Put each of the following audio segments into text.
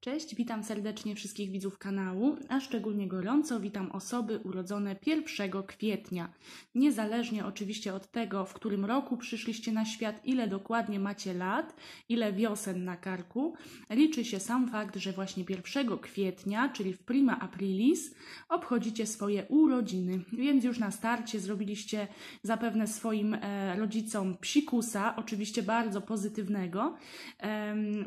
Cześć, witam serdecznie wszystkich widzów kanału, a szczególnie gorąco witam osoby urodzone 1 kwietnia. Niezależnie oczywiście od tego, w którym roku przyszliście na świat, ile dokładnie macie lat, ile wiosen na karku, liczy się sam fakt, że właśnie 1 kwietnia, czyli w prima aprilis, obchodzicie swoje urodziny. Więc już na starcie zrobiliście zapewne swoim e, rodzicom psikusa, oczywiście bardzo pozytywnego.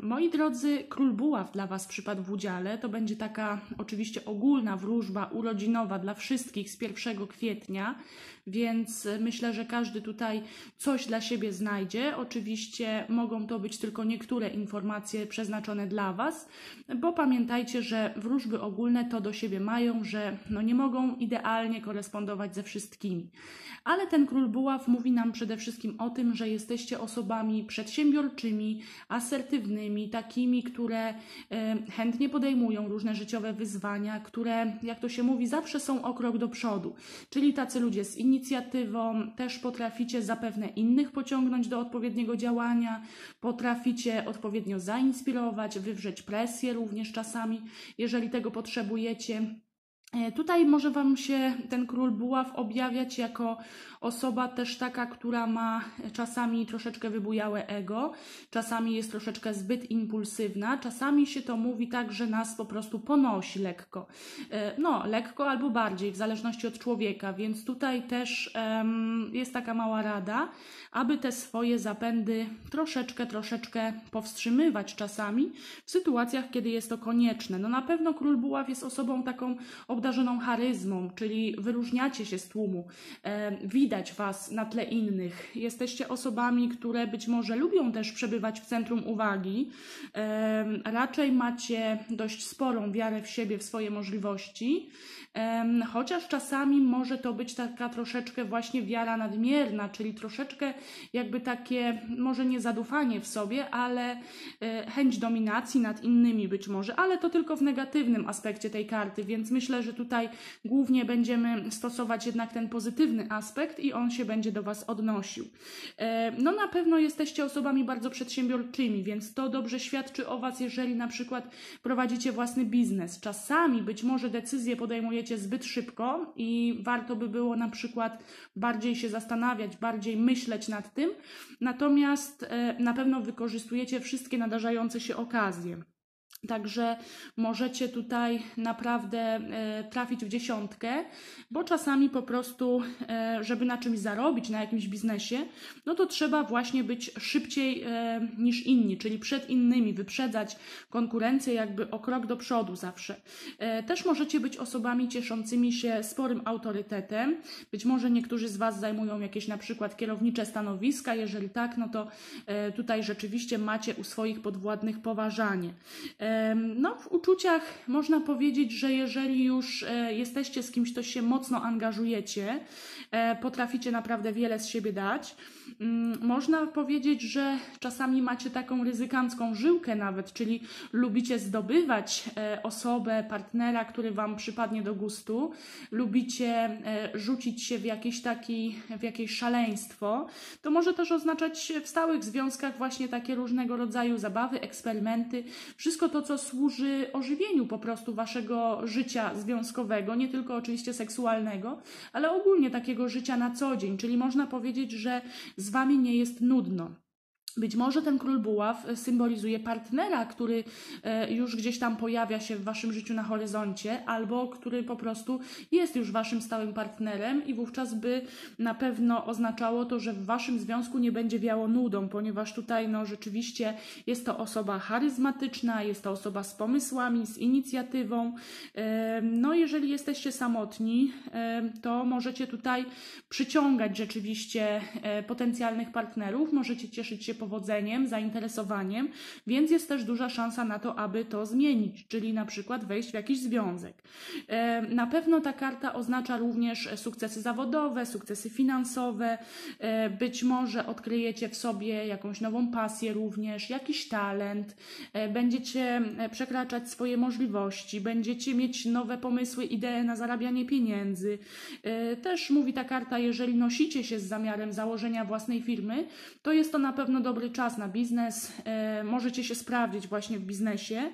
Moi drodzy, król buław dla Was przypadł w udziale. To będzie taka oczywiście ogólna wróżba urodzinowa dla wszystkich z 1 kwietnia, więc myślę, że każdy tutaj coś dla siebie znajdzie. Oczywiście mogą to być tylko niektóre informacje przeznaczone dla Was, bo pamiętajcie, że wróżby ogólne to do siebie mają, że no nie mogą idealnie korespondować ze wszystkimi. Ale ten król buław mówi nam przede wszystkim o tym, że jesteście osobami przedsiębiorczymi, asertywnymi, takimi, które chętnie podejmują różne życiowe wyzwania, które, jak to się mówi, zawsze są o krok do przodu. Czyli tacy ludzie z inicjatywą, też potraficie zapewne innych pociągnąć do odpowiedniego działania, potraficie odpowiednio zainspirować, wywrzeć presję również czasami, jeżeli tego potrzebujecie. E, tutaj może Wam się ten król buław objawiać jako osoba też taka, która ma czasami troszeczkę wybujałe ego, czasami jest troszeczkę zbyt impulsywna, czasami się to mówi tak, że nas po prostu ponosi lekko. E, no, lekko albo bardziej, w zależności od człowieka, więc tutaj też um, jest taka mała rada, aby te swoje zapędy troszeczkę, troszeczkę powstrzymywać czasami w sytuacjach, kiedy jest to konieczne. No na pewno król buław jest osobą taką obdarzoną charyzmą, czyli wyróżniacie się z tłumu, widać was na tle innych. Jesteście osobami, które być może lubią też przebywać w centrum uwagi. Raczej macie dość sporą wiarę w siebie, w swoje możliwości. Chociaż czasami może to być taka troszeczkę właśnie wiara nadmierna, czyli troszeczkę jakby takie, może nie zadufanie w sobie, ale e, chęć dominacji nad innymi być może, ale to tylko w negatywnym aspekcie tej karty, więc myślę, że tutaj głównie będziemy stosować jednak ten pozytywny aspekt i on się będzie do Was odnosił. E, no na pewno jesteście osobami bardzo przedsiębiorczymi, więc to dobrze świadczy o Was, jeżeli na przykład prowadzicie własny biznes. Czasami być może decyzje podejmujecie zbyt szybko i warto by było na przykład bardziej się zastanawiać, bardziej myśleć nad tym. Natomiast e, na pewno wykorzystujecie wszystkie nadarzające się okazje. Także możecie tutaj naprawdę e, trafić w dziesiątkę, bo czasami po prostu, e, żeby na czymś zarobić, na jakimś biznesie, no to trzeba właśnie być szybciej e, niż inni, czyli przed innymi, wyprzedzać konkurencję jakby o krok do przodu zawsze. Też możecie być osobami cieszącymi się sporym autorytetem. Być może niektórzy z Was zajmują jakieś na przykład kierownicze stanowiska. Jeżeli tak, no to tutaj rzeczywiście macie u swoich podwładnych poważanie. No, w uczuciach można powiedzieć, że jeżeli już e, jesteście z kimś, to się mocno angażujecie, e, potraficie naprawdę wiele z siebie dać. Mm, można powiedzieć, że czasami macie taką ryzykancką żyłkę nawet, czyli lubicie zdobywać e, osobę, partnera, który Wam przypadnie do gustu, lubicie rzucić się w jakieś, taki, w jakieś szaleństwo. To może też oznaczać w stałych związkach właśnie takie różnego rodzaju zabawy, eksperymenty, wszystko to, co służy ożywieniu po prostu waszego życia związkowego, nie tylko oczywiście seksualnego, ale ogólnie takiego życia na co dzień, czyli można powiedzieć, że z wami nie jest nudno. Być może ten król buław symbolizuje partnera, który e, już gdzieś tam pojawia się w waszym życiu na horyzoncie, albo który po prostu jest już waszym stałym partnerem, i wówczas by na pewno oznaczało to, że w waszym związku nie będzie wiało nudą, ponieważ tutaj no, rzeczywiście jest to osoba charyzmatyczna, jest to osoba z pomysłami, z inicjatywą. E, no, jeżeli jesteście samotni, e, to możecie tutaj przyciągać rzeczywiście potencjalnych partnerów, możecie cieszyć się powodzeniem, zainteresowaniem, więc jest też duża szansa na to, aby to zmienić, czyli na przykład wejść w jakiś związek. E, na pewno ta karta oznacza również sukcesy zawodowe, sukcesy finansowe, e, być może odkryjecie w sobie jakąś nową pasję również, jakiś talent, e, będziecie przekraczać swoje możliwości, będziecie mieć nowe pomysły, idee na zarabianie pieniędzy. Też mówi ta karta, jeżeli nosicie się z zamiarem założenia własnej firmy, to jest to na pewno do dobry czas na biznes. E, możecie się sprawdzić właśnie w biznesie,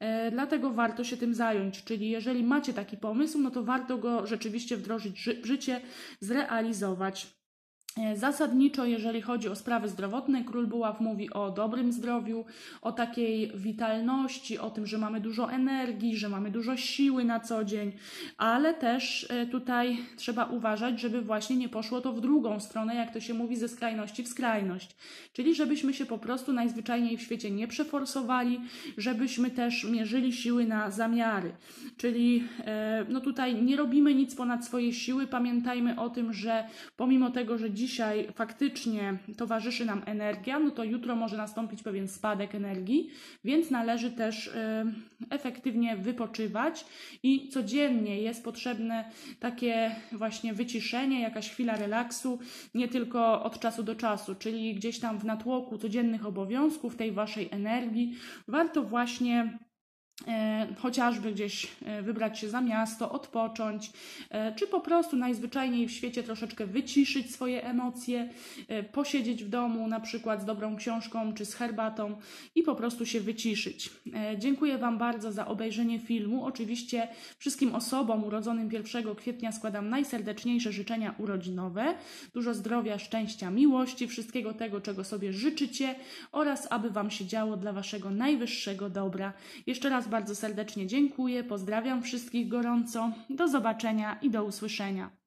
e, dlatego warto się tym zająć. Czyli jeżeli macie taki pomysł, no to warto go rzeczywiście wdrożyć w życie, zrealizować. Zasadniczo, jeżeli chodzi o sprawy zdrowotne, król Buław mówi o dobrym zdrowiu, o takiej witalności, o tym, że mamy dużo energii, że mamy dużo siły na co dzień, ale też e, tutaj trzeba uważać, żeby właśnie nie poszło to w drugą stronę, jak to się mówi, ze skrajności w skrajność. Czyli żebyśmy się po prostu najzwyczajniej w świecie nie przeforsowali, żebyśmy też mierzyli siły na zamiary. Czyli e, no tutaj nie robimy nic ponad swoje siły. Pamiętajmy o tym, że pomimo tego, że dziś dzisiaj faktycznie towarzyszy nam energia, no to jutro może nastąpić pewien spadek energii, więc należy też y, efektywnie wypoczywać i codziennie jest potrzebne takie właśnie wyciszenie, jakaś chwila relaksu, nie tylko od czasu do czasu, czyli gdzieś tam w natłoku codziennych obowiązków, tej waszej energii, warto właśnie chociażby gdzieś e, wybrać się za miasto, odpocząć, e, czy po prostu najzwyczajniej w świecie troszeczkę wyciszyć swoje emocje, posiedzieć w domu na przykład z dobrą książką czy z herbatą i po prostu się wyciszyć. Dziękuję Wam bardzo za obejrzenie filmu. Oczywiście wszystkim osobom urodzonym 1 kwietnia składam najserdeczniejsze życzenia urodzinowe, dużo zdrowia, szczęścia, miłości, wszystkiego tego, czego sobie życzycie oraz aby Wam się działo dla Waszego najwyższego dobra. Jeszcze raz bardzo serdecznie dziękuję, pozdrawiam wszystkich gorąco. Do zobaczenia i do usłyszenia.